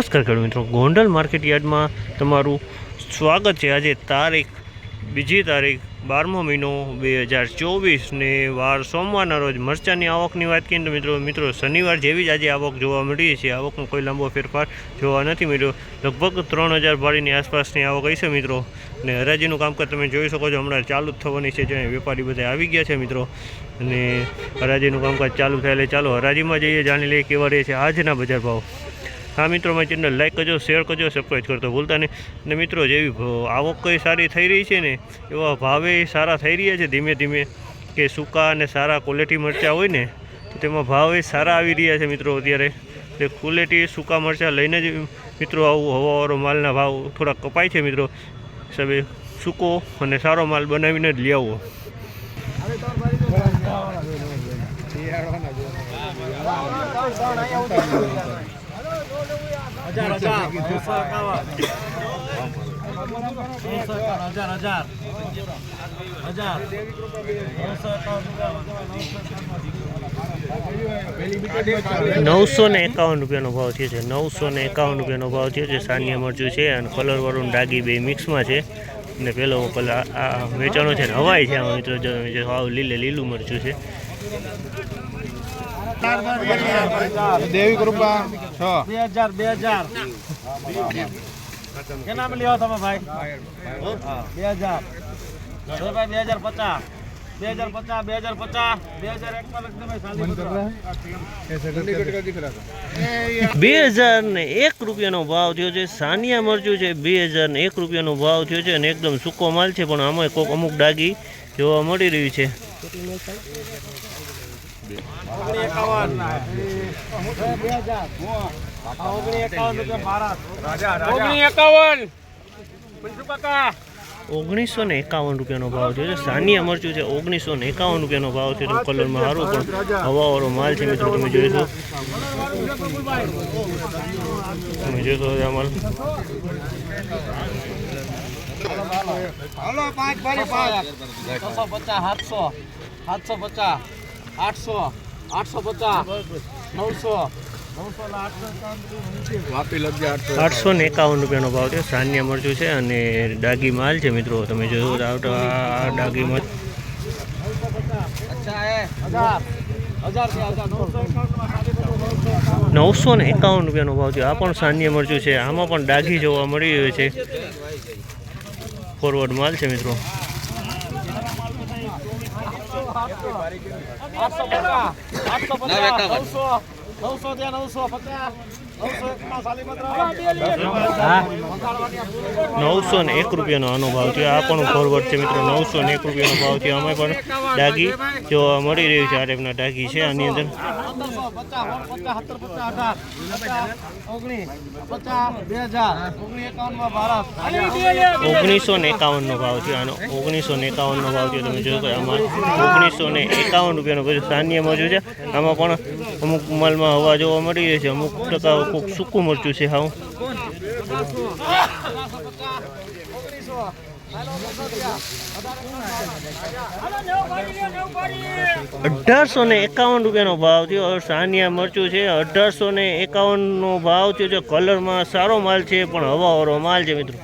નમસ્કાર ખેડૂત મિત્રો, ગોંડલ માર્કેટ યાર્ડમાં તમારું સ્વાગત છે. આજે તારીખ, બીજી તારીખ, બારમો મહિનો બે હજાર ચોવીસને વાર સોમવારના રોજ મરચાની આવકની વાત કરીએ તો મિત્રો મિત્રો, શનિવાર જેવી જ આજે આવક જોવા મળી છે. આવકમાં કોઈ લાંબો ફેરફાર જોવા નથી મળ્યો. લગભગ ત્રણ હજાર ભાડીની આસપાસની આવક હશે મિત્રો. અને હરાજીનું કામકાજ તમે જોઈ શકો છો, હમણાં ચાલુ જ થવાની છે જ્યાં વેપારી બધા આવી ગયા છે મિત્રો. અને હરાજીનું કામકાજ ચાલુ થાય એટલે ચાલો હરાજીમાં જઈએ, જાણી લઈએ કેવા રહે છે આજના બજાર ભાવ. હા મિત્રો મારી ચેનલ લાઈક કરજો શેર કરજો સબસ્ક્રાઈબ કરતો ભૂલતા નહીં. ને મિત્રો જેવી આવક કઈ સારી થઈ રહી છે ને, એવા ભાવે સારા થઈ રહ્યા છે ધીમે ધીમે કે સૂકા અને સારા ક્વોલિટી મરચાં હોય ને, તો તેમાં ભાવે સારા આવી રહ્યા છે મિત્રો અત્યારે. એટલે ક્વોલિટી સૂકા મરચાં લઈને જ મિત્રો આવું હવાવાળો માલના ભાવ થોડા કપાય છે મિત્રો. સબે સૂકો અને સારો માલ બનાવીને જ લઈ આવો. હજાર હજાર. નવસો એકાવન. નવસો એકાવન હજાર હજાર. હજાર. નવસો નવસો ને એકાવન રૂપિયાનો ભાવ થયો છે. નવસો ને એકાવન રૂપિયાનો ભાવ થયો છે. સાનિયા મરચું છે અને કલરવાળું ડાગી બે મિક્સમાં છે. અને પેલો કલર આ વેચાણો છે ને હવાઈ છે આમાં મિત્રો. જો જે લીલે લીલું મરચું છે. દેવી કૃપા છ. બે હજાર બે હજાર. કેના માં લેવા તમે ભાઈ? બે હજાર. ભાઈ બે હજાર પચાસ. બે હજાર પચાસ બે હજાર પચાસ. બે હજાર એક માં લખી દે ભાઈ સાલી પચાસ. બે હજાર ને એક રૂપિયાનો ભાવ થયો છે સાનિયા મરચું છે બે હજાર ને એક રૂપિયાનો ભાવ થયો છે અને એકદમ સૂકો માલ છે પણ આમાં કોઈક અમુક ડાગી જોવા મળી રહ્યું છે. ઓગણીસો ને એકાવન રૂપિયાનો ભાવ છે. સાનિયા મરચું છે, ઓગણીસો ને એકાવન રૂપિયાનો ભાવ છે. કલરમાં સારું, પણ હવાવાળો માલ છે મિત્રો, તમે જોઈશો તમે જોઈ શકો હાલો પાંચ ભાઈ પાંચ. છસો પચાસ સાતસો. સાતસો પચાસ આઠસો આઠસો પચાસ નવસો. આઠસો. ને એકાવન રૂપિયાનો ભાવ છે. સાનિયા મરચું છે અને ડાગી માલ છે મિત્રો. તમે તો આવતો આ ડાગી એકાવન. નવસો ને એકાવન રૂપિયાનો ભાવ છે. આ પણ સાનિયા મરચું છે. આમાં પણ ડાઘી જોવા મળી રહ્યું છે. ફોરવર્ડ માલ છે મિત્રો. નવસો નવસો ત્યાં નવસો પચાસ. નવસો ને એક રૂપિયાનો આનો ભાવ છે આ પણ ફોરવર્ડ છે મિત્રો, નવસો ને એક રૂપિયાનો ભાવ છે અમે પણ ડાઘી જોવા મળી રહ્યું છે આ ટાઈપના ડાઘી છે, આની અંદર. ઓગણીસ ને એકાવનનો ભાવ છે આનો ઓગણીસો ને એકાવનનો ભાવ છે તમે જોશો, આમાં ઓગણીસો ને એકાવન રૂપિયાનો પછી સાન્ય મજૂર છે. આમાં પણ અમુક માલમાં હવા જોવા મળી રહી છે, અમુક ટકા કોઈક સૂકું મરચું છે, હાવ. અઢારસો ને એકાવન રૂપિયાનો ભાવ થયો. સાનિયા મરચું છે. અઢારસો ને એકાવનનો ભાવ થયો છે. કલરમાં સારો માલ છે, પણ હવાવાળો માલ છે, મિત્રો.